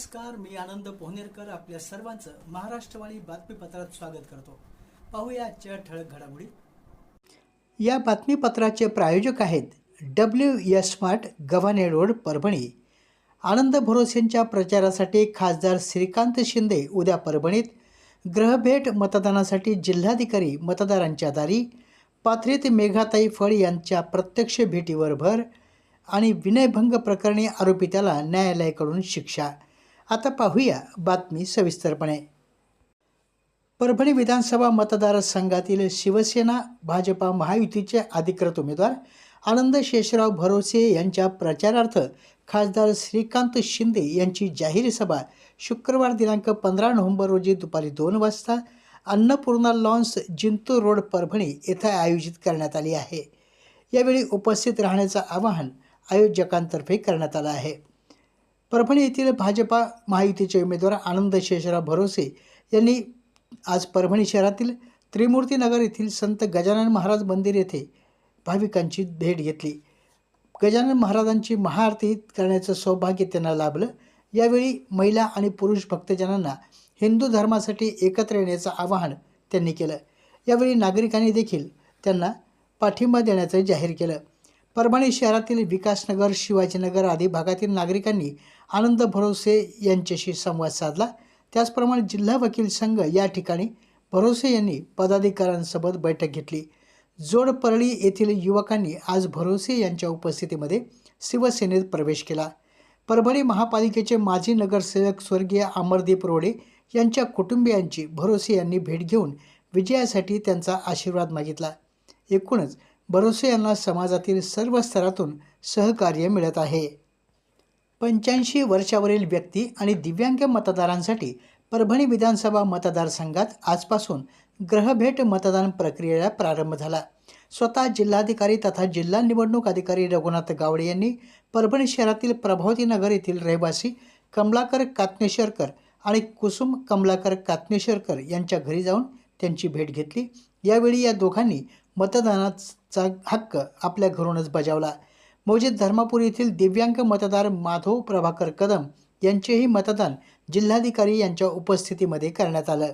नमस्कार मी आनंद पोहनेरकर आपल्या सर्वांचं महाराष्ट्रवाणी बातमीपत्रात स्वागत करतो. पाहूया आजच्या ठळक घडामोडी. या बातमीपत्राचे प्रायोजक आहेत W S smart Gavhane road Parbhani. Anand भरोसेंच्या प्रचारासाठी खासदार श्रीकांत शिंदे उद्या परभणीत. ग्रहभेट मतदानासाठी जिल्हाधिकारी मतदारांच्या दारी. पाथरीत मेघाताई फळ यांच्या प्रत्यक्ष भेटीवर भर. आणि विनयभंग प्रकरणी आरोपी त्याला न्यायालयाकडून शिक्षा. आता पाहूया बातमी सविस्तरपणे. परभणी विधानसभा मतदारसंघातील शिवसेना भाजपा महायुतीचे अधिकृत उमेदवार आनंद शेषराव भरोसे यांच्या प्रचारार्थ खासदार श्रीकांत शिंदे यांची जाहीर सभा शुक्रवार दिनांक पंधरा नोव्हेंबर रोजी दुपारी दोन वाजता अन्नपूर्णा लॉन्स जिंतूर रोड परभणी येथे आयोजित करण्यात आली आहे. यावेळी उपस्थित राहण्याचं आवाहन आयोजकांतर्फे करण्यात आलं आहे. परभणी येथील भाजपा महायुतीचे उमेदवार आनंद शेषराव भरोसे यांनी आज परभणी शहरातील त्रिमूर्तीनगर येथील संत गजानन महाराज मंदिर येथे भाविकांची भेट घेतली. गजानन महाराजांची महाआरती करण्याचं सौभाग्य त्यांना लाभलं. यावेळी महिला आणि पुरुष भक्तजनांना हिंदू धर्मासाठी एकत्र येण्याचं आवाहन त्यांनी केलं. यावेळी नागरिकांनी देखील त्यांना पाठिंबा देण्याचं जाहीर केलं. परभणी शहरातील विकासनगर शिवाजीनगर आदी भागातील नागरिकांनी आनंद भरोसे यांच्याशी संवाद साधला. त्याचप्रमाणे जिल्हा वकील संघ या ठिकाणी भरोसे यांनी पदाधिकाऱ्यांसोबत बैठक घेतली. जोडपरळी येथील युवकांनी आज भरोसे यांच्या उपस्थितीमध्ये शिवसेनेत प्रवेश केला. परभणी महापालिकेचे माजी नगरसेवक स्वर्गीय अमरदीप रोडे यांच्या कुटुंबियांची भरोसे यांनी भेट घेऊन विजयासाठी त्यांचा आशीर्वाद मागितला. एकूणच भरोसे यांना समाजातील सर्व स्तरातून सहकार्य मिळत आहे. पंच्याऐंशी वर्षावरील व्यक्ती आणि दिव्यांग मतदारांसाठी परभणी विधानसभा मतदारसंघात आजपासून ग्रहभेट मतदान प्रक्रियेला प्रारंभ झाला. स्वतः जिल्हाधिकारी तथा जिल्हा निवडणूक अधिकारी रघुनाथ गावडे यांनी परभणी शहरातील प्रभावती नगर येथील रहिवासी कमलाकर कातनेश्वरकर आणि कुसुम कमलाकर कातनेश्वरकर यांच्या घरी जाऊन त्यांची भेट घेतली. यावेळी या दोघांनी मतदानाचा हक्क आपल्या घरूनच बजावला. मौजिद धर्मापूर येथील दिव्यांग मतदार माधव प्रभाकर कदम यांचेही मतदान जिल्हाधिकारी यांच्या उपस्थितीमध्ये करण्यात आलं.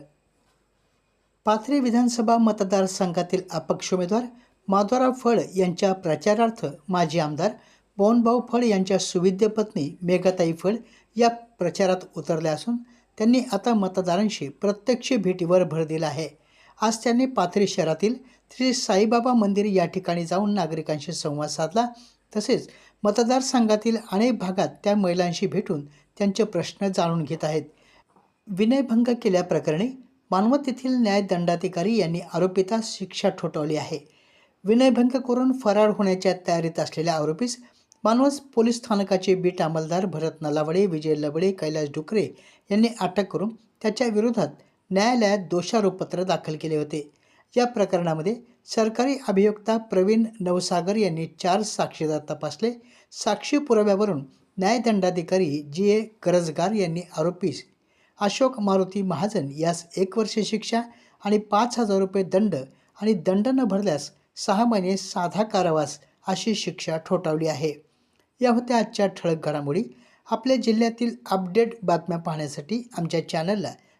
पाथरी विधानसभा मतदारसंघातील अपक्ष उमेदवार माधवराव फळ यांच्या प्रचारार्थ माजी आमदार मोहनभाऊ फळ यांच्या सुविद्य पत्नी मेघाताई फळ या प्रचारात उतरल्या असून त्यांनी आता मतदारांशी प्रत्यक्ष भेटीवर भर दिला आहे. आज त्यांनी पाथरी शहरातील श्री साईबाबा मंदिर या ठिकाणी जाऊन नागरिकांशी संवाद साधला. तसेच मतदारसंघातील अनेक भागात त्या महिलांशी भेटून त्यांचे प्रश्न जाणून घेत आहेत. विनयभंग केल्याप्रकरणी मानवत येथील न्यायदंडाधिकारी यांनी आरोपीता शिक्षा ठोठावली आहे. विनयभंग करून फरार होण्याच्या तयारीत असलेल्या आरोपीस मानवत पोलीस स्थानकाचे बीट अंमलदार भरत नलावडे विजय लबडे कैलास डुकरे यांनी अटक करून त्याच्या विरोधात न्यायालयात दोषारोपपत्र दाखल केले होते. या प्रकरणामध्ये सरकारी अभियोक्ता प्रवीण नवसागर यांनी चार साक्षीदार तपासले. साक्षी पुराव्यावरून न्यायदंडाधिकारी जी ए करजगार यांनी आरोपीस अशोक मारुती महाजन यास एक वर्ष शिक्षा आणि पाच हजार रुपये दंड आणि दंड न भरल्यास सहा महिने साधा कारावास अशी शिक्षा ठोठावली आहे. या होत्या आजच्या ठळक घडामोडी. आपल्या जिल्ह्यातील अपडेट बातम्या पाहण्यासाठी आमच्या चॅनलला